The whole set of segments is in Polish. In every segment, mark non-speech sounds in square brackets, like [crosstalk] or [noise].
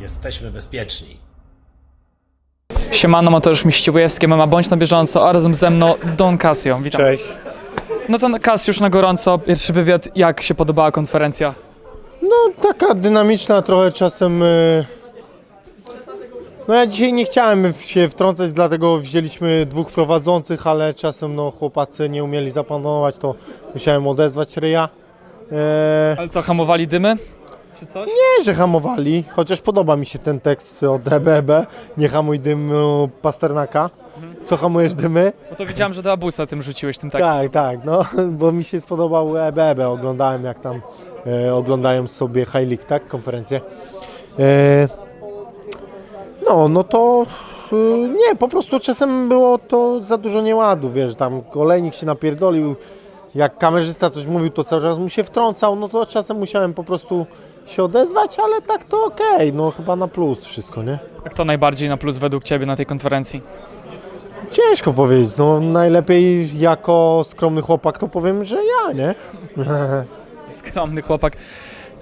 Jesteśmy bezpieczni. Siemano, Mateusz Miściwojewski, mama Bądź na bieżąco, a razem ze mną Don Casio. Witam. Cześć. No to Casio już na gorąco, pierwszy wywiad, jak się podobała konferencja? No taka dynamiczna trochę czasem. y, No ja dzisiaj nie chciałem się wtrącać, dlatego wzięliśmy dwóch prowadzących, ale czasem no chłopacy nie umieli zapanować, to musiałem odezwać ryja. E, Ale co, hamowali dymy? Czy coś? nie, że hamowali, chociaż podoba mi się ten tekst od EBB, nie hamuj dymu Pasternaka. Co hamujesz dymy? Bo to widziałem, że do Abusa tym rzuciłeś tym tekstem. Tak, tak, no, [laughs] bo mi się spodobał EBB, oglądałem jak tam e, oglądają sobie High League, tak, konferencję. E, no, no to e, nie, po prostu czasem było to za dużo nieładu, wiesz, tam olejnik się napierdolił, jak kamerzysta coś mówił, to cały czas mu się wtrącał, no to czasem musiałem po prostu się odezwać, ale tak to okej, no chyba na plus wszystko, nie? A Kto najbardziej na plus według Ciebie na tej konferencji? Ciężko powiedzieć, no najlepiej jako skromny chłopak to powiem, że ja, nie? [laughs] Skromny chłopak.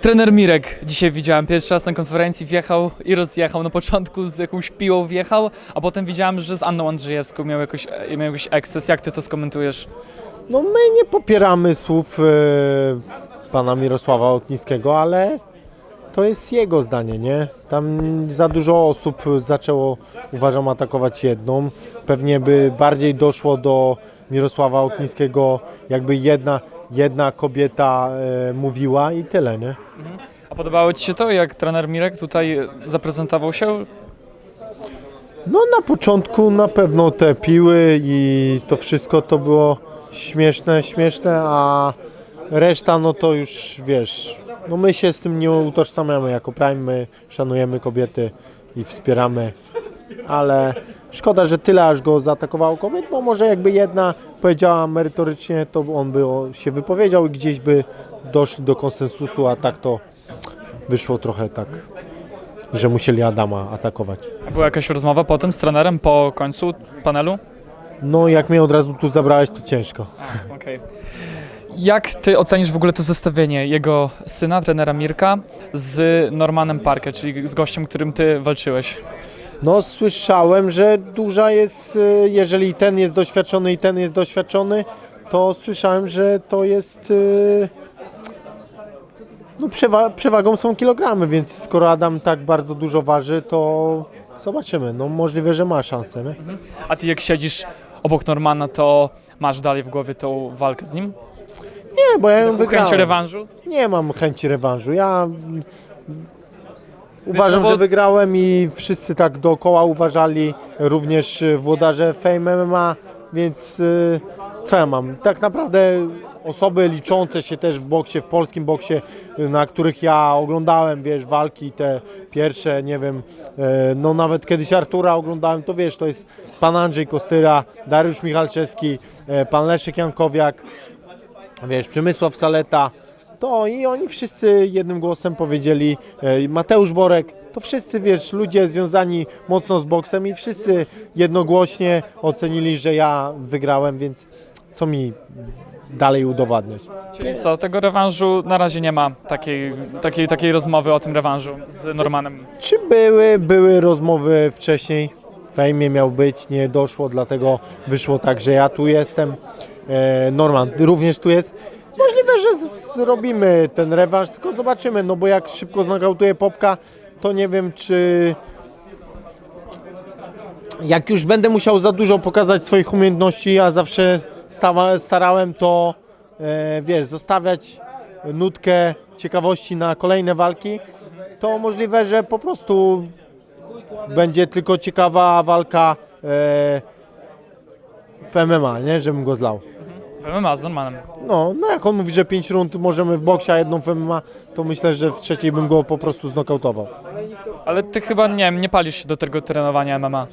Trener Mirek dzisiaj widziałem pierwszy raz na konferencji, wjechał i rozjechał. Na początku z jakąś piłą wjechał, a potem widziałem, że z Anną Andrzejewską miał, jakoś, e, miał jakiś eksces. Jak Ty to skomentujesz? No my nie popieramy słów e, pana Mirosława Otniskiego, ale to jest jego zdanie, nie? Tam za dużo osób zaczęło, uważam, atakować jedną. Pewnie by bardziej doszło do Mirosława Otniskiego, jakby jedna, jedna kobieta e, mówiła i tyle, nie? A podobało Ci się to, jak trener Mirek tutaj zaprezentował się? No na początku na pewno te piły i to wszystko to było śmieszne, śmieszne, a reszta no to już wiesz, no my się z tym nie utożsamiamy jako Prime, my szanujemy kobiety i wspieramy, ale szkoda, że tyle aż go zaatakowało kobiet, bo może jakby jedna powiedziała merytorycznie, to on by się wypowiedział i gdzieś by doszli do konsensusu, a tak to wyszło trochę tak, że musieli Adama atakować. A Była jakaś rozmowa potem z trenerem po końcu panelu? No, jak mnie od razu tu zabrałeś, to ciężko. Okej. Jak ty ocenisz w ogóle to zestawienie jego syna, trenera Mirka, z Normanem Parker, czyli z gościem, którym ty walczyłeś? No, słyszałem, że duża jest, y, jeżeli ten jest doświadczony i ten jest doświadczony, to słyszałem, że to jest. y, No, przewa- przewagą są kilogramy, więc skoro Adam tak bardzo dużo waży, to zobaczymy. No, możliwe, że ma szansę. Nie? A ty jak siedzisz obok Normana, to masz dalej w głowie tą walkę z nim? Nie, bo ja ją Chęć wygrałem. rewanżu? Nie mam chęci rewanżu. Ja mm, uważam, bo- że wygrałem i wszyscy tak dookoła uważali, również y, włodarze Fame MMA, więc y, co ja mam? Tak naprawdę osoby liczące się też w boksie, w polskim boksie, y, na których ja oglądałem, wiesz, walki te pierwsze, nie wiem, y, no nawet kiedyś Artura oglądałem, to wiesz, to jest pan Andrzej Kostyra, Dariusz Michalczewski, y, pan Leszek Jankowiak, wiesz, Przemysław Saleta, to i oni wszyscy jednym głosem powiedzieli, e, Mateusz Borek, to wszyscy, wiesz, ludzie związani mocno z boksem i wszyscy jednogłośnie ocenili, że ja wygrałem, więc co mi dalej udowadniać. Czyli co, tego rewanżu na razie nie ma takiej, takiej, takiej rozmowy o tym rewanżu z Normanem. Czy były, były rozmowy wcześniej? W fejmie miał być, nie doszło, dlatego wyszło tak, że ja tu jestem. E, Norman również tu jest. Możliwe, że zrobimy ten rewanż, tylko zobaczymy, no bo jak szybko znakautuje Popka, to nie wiem, czy jak już będę musiał za dużo pokazać swoich umiejętności, ja zawsze starałem to, e, wiesz, zostawiać nutkę ciekawości na kolejne walki, to możliwe, że po prostu będzie tylko ciekawa walka e, w MMA, nie? Żebym go zlał. MMA z Normanem. No, no jak on mówi, że 5 rund możemy w boksie, a jedną w MMA, to myślę, że w trzeciej bym go po prostu znokautował. Ale ty chyba, nie wiem, nie palisz się do tego trenowania MMA.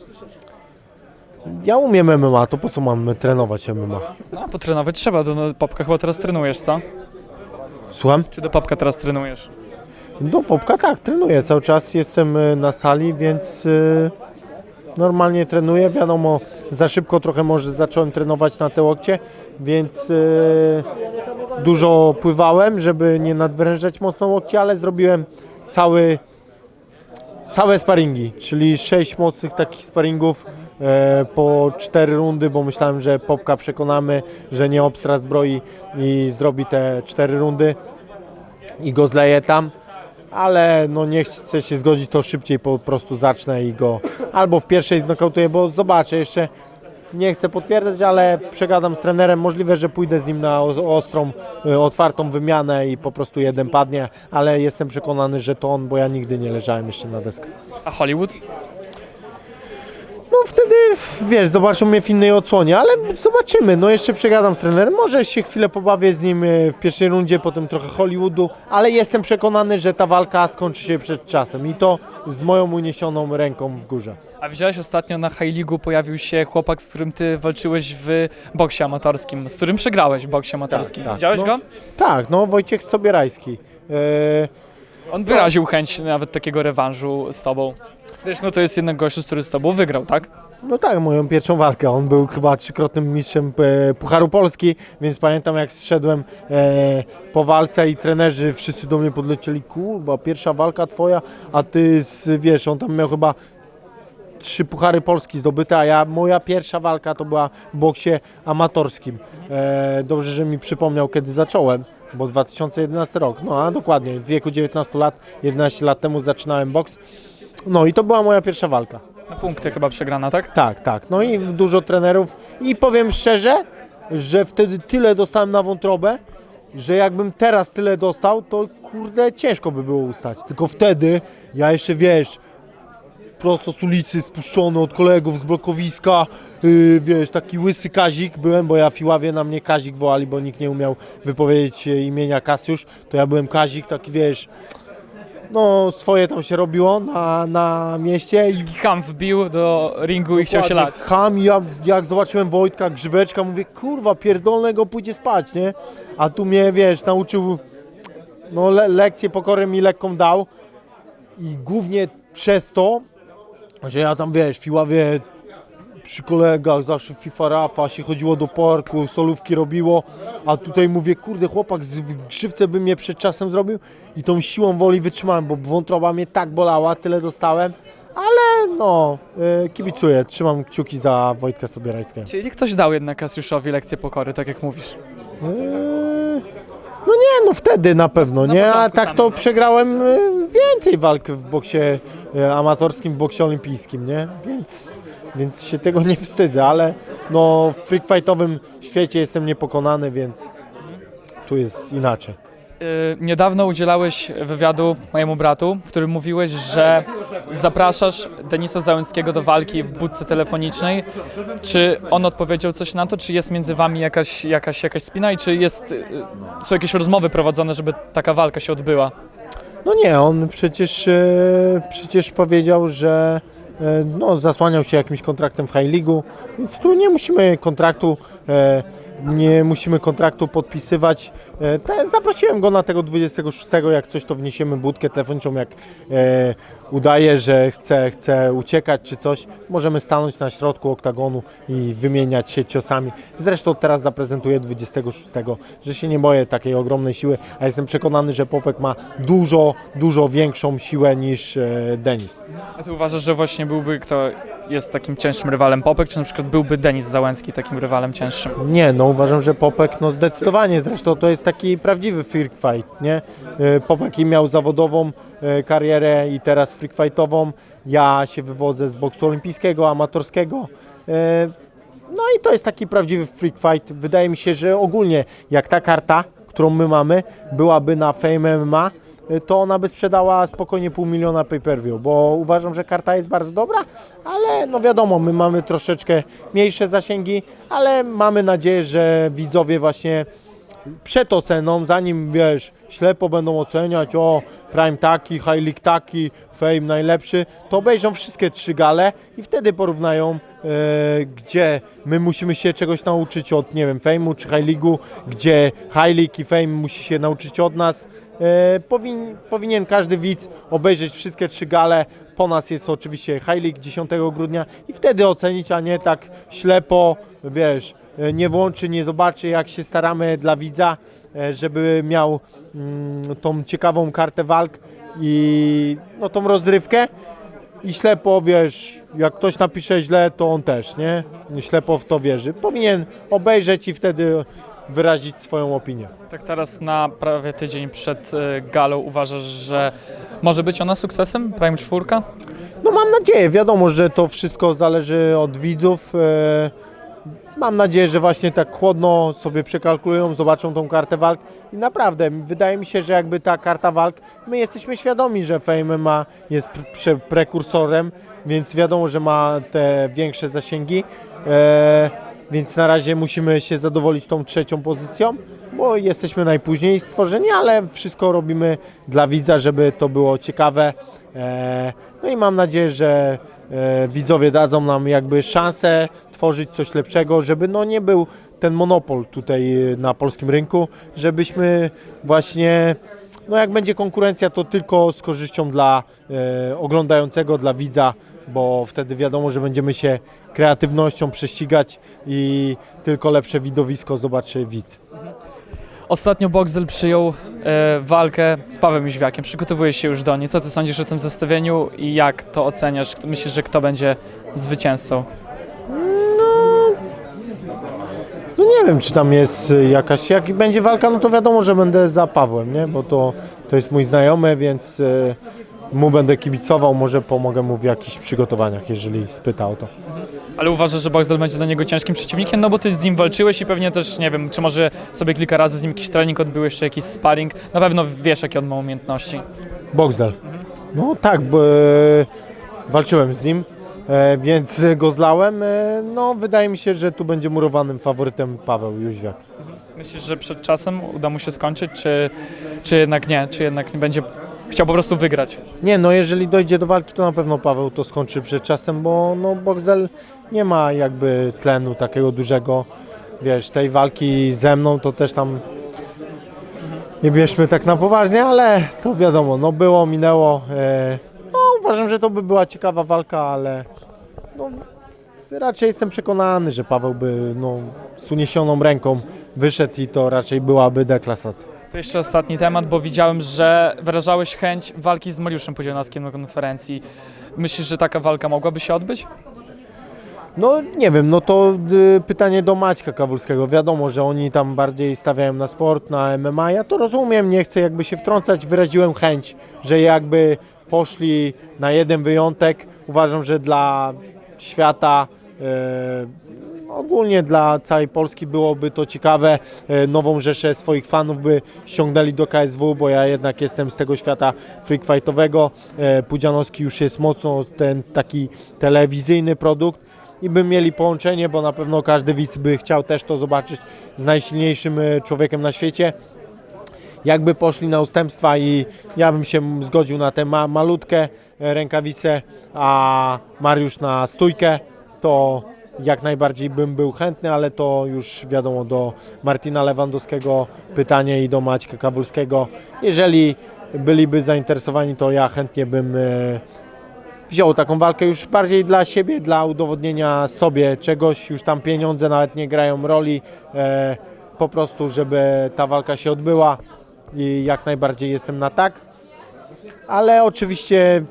Ja umiem MMA, to po co mam trenować MMA? No, potrenować trzeba, do no, Popka chyba teraz trenujesz, co? Słucham? Czy do Popka teraz trenujesz? Do Popka tak, trenuję cały czas, jestem y, na sali, więc y, normalnie trenuję. Wiadomo, za szybko trochę może zacząłem trenować na te łokcie, więc y, dużo pływałem, żeby nie nadwyrężać mocno łokcie, ale zrobiłem cały całe sparingi, czyli sześć mocnych takich sparingów e, po cztery rundy, bo myślałem, że Popka przekonamy, że nie obstra zbroi i zrobi te cztery rundy i go zleje tam, ale no nie chcę się zgodzić, to szybciej po prostu zacznę i go albo w pierwszej znokautuję, bo zobaczę jeszcze, nie chcę potwierdzać, ale przegadam z trenerem, możliwe, że pójdę z nim na ostrą, y, otwartą wymianę i po prostu jeden padnie, ale jestem przekonany, że to on, bo ja nigdy nie leżałem jeszcze na deskach. A Hollywood? No wtedy, wiesz, zobaczą mnie w innej odsłonie, ale zobaczymy. No jeszcze przegadam z trenerem. Może się chwilę pobawię z nim y, w pierwszej rundzie, potem trochę Hollywoodu, ale jestem przekonany, że ta walka skończy się przed czasem i to z moją uniesioną ręką w górze. A widziałeś ostatnio na High League'u pojawił się chłopak, z którym ty walczyłeś w boksie amatorskim, z którym przegrałeś w boksie amatorskim. tak. Widziałeś No. go? Tak, no Wojciech Sobierajski. E, On wyraził chęć nawet takiego rewanżu z tobą. Zresztą to jest jeden gościu, który z tobą wygrał, tak? No tak, moją pierwszą walkę. On był chyba trzykrotnym mistrzem e, Pucharu Polski, więc pamiętam jak zszedłem e, po walce i trenerzy wszyscy do mnie podlecieli, kurwa, pierwsza walka twoja, a ty, z, wiesz, on tam miał chyba trzy Puchary Polski zdobyte, a ja, moja pierwsza walka to była w boksie amatorskim. E, dobrze, że mi przypomniał, kiedy zacząłem, bo 2011 rok, no a dokładnie, w wieku 19 lat, 11 lat temu zaczynałem boks. No i to była moja pierwsza walka. Na punkty chyba przegrana, tak? Tak, tak. No i dużo trenerów. I powiem szczerze, że wtedy tyle dostałem na wątrobę, że jakbym teraz tyle dostał, to kurde ciężko by było ustać. Tylko wtedy ja jeszcze wiesz, prosto z ulicy, spuszczony od kolegów z blokowiska, yy, wiesz, taki łysy Kazik byłem, bo ja w Iławie na mnie Kazik wołali, bo nikt nie umiał wypowiedzieć e, imienia Kasiusz, to ja byłem Kazik, taki wiesz, no swoje tam się robiło na, na mieście i Ham wbił do ringu i chciał się lać. Dokładnie. Ham, ja jak zobaczyłem Wojtka, grzyweczka, mówię, kurwa, pierdolnego pójdzie spać, nie? A tu mnie, wiesz, nauczył, no le lekcję pokory mi lekką dał i głównie przez to, że ja tam, wiesz, w Iławie przy kolegach zawsze FIFA Rafa się chodziło do parku, solówki robiło, a tutaj mówię, kurde, chłopak z w grzywce by mnie przed czasem zrobił i tą siłą woli wytrzymałem, bo wątroba mnie tak bolała, tyle dostałem, ale no, e, kibicuję, trzymam kciuki za Wojtka Sobierajskiego. Czyli ktoś dał jednak Kasiuszowi lekcję pokory, tak jak mówisz. Eee, No nie, no wtedy na pewno, nie? A początku tak tam. to przegrałem e, więcej walk w boksie e, amatorskim, w boksie olimpijskim, nie? Więc, więc się tego nie wstydzę, ale no w freak fightowym świecie jestem niepokonany, więc tu jest inaczej. Yy, niedawno udzielałeś wywiadu mojemu bratu, w którym mówiłeś, że zapraszasz Denisa Załęckiego do walki w budce telefonicznej. Czy on odpowiedział coś na to? Czy jest między wami jakaś, jakaś, jakaś spina i czy jest, yy, są jakieś rozmowy prowadzone, żeby taka walka się odbyła? No nie, on przecież, e, przecież powiedział, że no, zasłaniał się jakimś kontraktem w High League'u, więc tu nie musimy kontraktu e, nie musimy kontraktu podpisywać. E, zaprosiłem go na tego 26, jak coś to wniesiemy budkę telefoniczną, jak e, udaje, że chce, chce uciekać czy coś, możemy stanąć na środku oktagonu i wymieniać się ciosami. Zresztą teraz zaprezentuję 26, że się nie boję takiej ogromnej siły, a jestem przekonany, że Popek ma dużo, dużo większą siłę niż e, Denis. A ty uważasz, że właśnie byłby kto jest takim cięższym rywalem Popek, czy na przykład byłby Denis Załęcki takim rywalem cięższym? Nie, no uważam, że Popek, no zdecydowanie, zresztą to jest taki prawdziwy freak fight, nie? E, Popek miał zawodową e, karierę i teraz freak fightową, ja się wywodzę z boksu olimpijskiego, amatorskiego, E, no i to jest taki prawdziwy freak fight. Wydaje mi się, że ogólnie jak ta karta, którą my mamy, byłaby na Fame MMA, to ona by sprzedała spokojnie pół miliona pay-per-view, bo uważam, że karta jest bardzo dobra, ale no wiadomo, my mamy troszeczkę mniejsze zasięgi, ale mamy nadzieję, że widzowie właśnie przed oceną, zanim wiesz, ślepo będą oceniać, o Prime taki, High League taki, Fame najlepszy, to obejrzą wszystkie trzy gale i wtedy porównają, e, gdzie my musimy się czegoś nauczyć od, nie wiem, Fame'u czy High League'u, gdzie High League i Fame musi się nauczyć od nas. E, powin, powinien każdy widz obejrzeć wszystkie trzy gale. Po nas jest oczywiście High League 10 grudnia i wtedy ocenić, a nie tak ślepo, wiesz, e, nie włączy, nie zobaczy, jak się staramy dla widza, żeby miał mm, tą ciekawą kartę walk i no, tą rozrywkę. i ślepo, wiesz, jak ktoś napisze źle, to on też, nie? Ślepo w to wierzy. Powinien obejrzeć i wtedy wyrazić swoją opinię. Tak teraz na prawie tydzień przed e, galą uważasz, że może być ona sukcesem? Prime 4? No mam nadzieję, wiadomo, że to wszystko zależy od widzów. E, Mam nadzieję, że właśnie tak chłodno sobie przekalkulują, zobaczą tą kartę walk i naprawdę wydaje mi się, że jakby ta karta walk, my jesteśmy świadomi, że Fame ma jest pre- prekursorem, więc wiadomo, że ma te większe zasięgi, e, więc na razie musimy się zadowolić tą trzecią pozycją, bo jesteśmy najpóźniej stworzeni, ale wszystko robimy dla widza, żeby to było ciekawe. E, No i mam nadzieję, że e, widzowie dadzą nam jakby szansę tworzyć coś lepszego, żeby no nie był ten monopol tutaj e, na polskim rynku, żebyśmy właśnie, no jak będzie konkurencja, to tylko z korzyścią dla e, oglądającego, dla widza, bo wtedy wiadomo, że będziemy się kreatywnością prześcigać i tylko lepsze widowisko zobaczy widz. Ostatnio Boxel przyjął e, walkę z Pawłem Jóźwiakiem. Przygotowujesz się już do niej. Co ty sądzisz o tym zestawieniu i jak to oceniasz? Myślisz, że kto będzie zwycięzcą? No nie wiem, czy tam jest y, jakaś, jak będzie walka, no to wiadomo, że będę za Pawłem, nie? Bo to, to jest mój znajomy, więc y, mu będę kibicował, może pomogę mu w jakichś przygotowaniach, jeżeli spyta o to. Ale uważasz, że Boxel będzie dla niego ciężkim przeciwnikiem? No bo ty z nim walczyłeś i pewnie też, nie wiem, czy może sobie kilka razy z nim jakiś trening odbyłeś, czy jakiś sparring. Na pewno wiesz, jakie on ma umiejętności. Boxdel. No tak, bo, e, walczyłem z nim, e, więc go zlałem. E, no wydaje mi się, że tu będzie murowanym faworytem Paweł Jóźwiak. Myślisz, że przed czasem uda mu się skończyć, czy, czy jednak nie? Czy jednak nie będzie chciał po prostu wygrać? Nie, no jeżeli dojdzie do walki, to na pewno Paweł to skończy przed czasem, bo no Boxdel nie ma jakby tlenu takiego dużego. Wiesz, tej walki ze mną to też tam nie bierzmy tak na poważnie, ale to wiadomo, no było, minęło. E, no uważam, że to by była ciekawa walka, ale no, raczej jestem przekonany, że Paweł by no, z uniesioną ręką wyszedł i to raczej byłaby deklasacja. To jeszcze ostatni temat, bo widziałem, że wyrażałeś chęć walki z Mariuszem Poziomowskim na konferencji. Myślisz, że taka walka mogłaby się odbyć? No nie wiem, no to y, pytanie do Maćka Kawulskiego. Wiadomo, że oni tam bardziej stawiają na sport, na MMA. Ja to rozumiem, nie chcę jakby się wtrącać. Wyraziłem chęć, że jakby poszli na jeden wyjątek. Uważam, że dla świata, y, ogólnie dla całej Polski byłoby to ciekawe. Y, nową rzeszę swoich fanów by ściągnęli do KSW, bo ja jednak jestem z tego świata freak fightowego. Y, Pudzianowski już jest mocno ten taki telewizyjny produkt i by mieli połączenie, bo na pewno każdy widz by chciał też to zobaczyć z najsilniejszym e, człowiekiem na świecie. Jakby poszli na ustępstwa i ja bym się zgodził na tę ma malutkę e, rękawicę, a Mariusz na stójkę, to jak najbardziej bym był chętny, ale to już wiadomo do Martina Lewandowskiego pytanie i do Maćka Kawulskiego. Jeżeli byliby zainteresowani, to ja chętnie bym e, wziął taką walkę już bardziej dla siebie, dla udowodnienia sobie czegoś, już tam pieniądze nawet nie grają roli, e, po prostu, żeby ta walka się odbyła i jak najbardziej jestem na tak. Ale oczywiście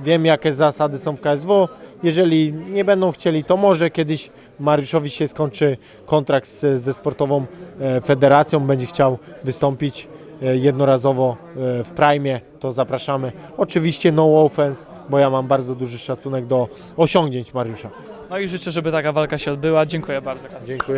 wiem, jakie zasady są w KSW. Jeżeli nie będą chcieli, to może kiedyś Mariuszowi się skończy kontrakt z, ze sportową e, federacją, będzie chciał wystąpić e, jednorazowo e, w Prime, to zapraszamy. Oczywiście no offense, bo ja mam bardzo duży szacunek do osiągnięć Mariusza. No i życzę, żeby taka walka się odbyła. Dziękuję bardzo. Kacper. Dziękuję.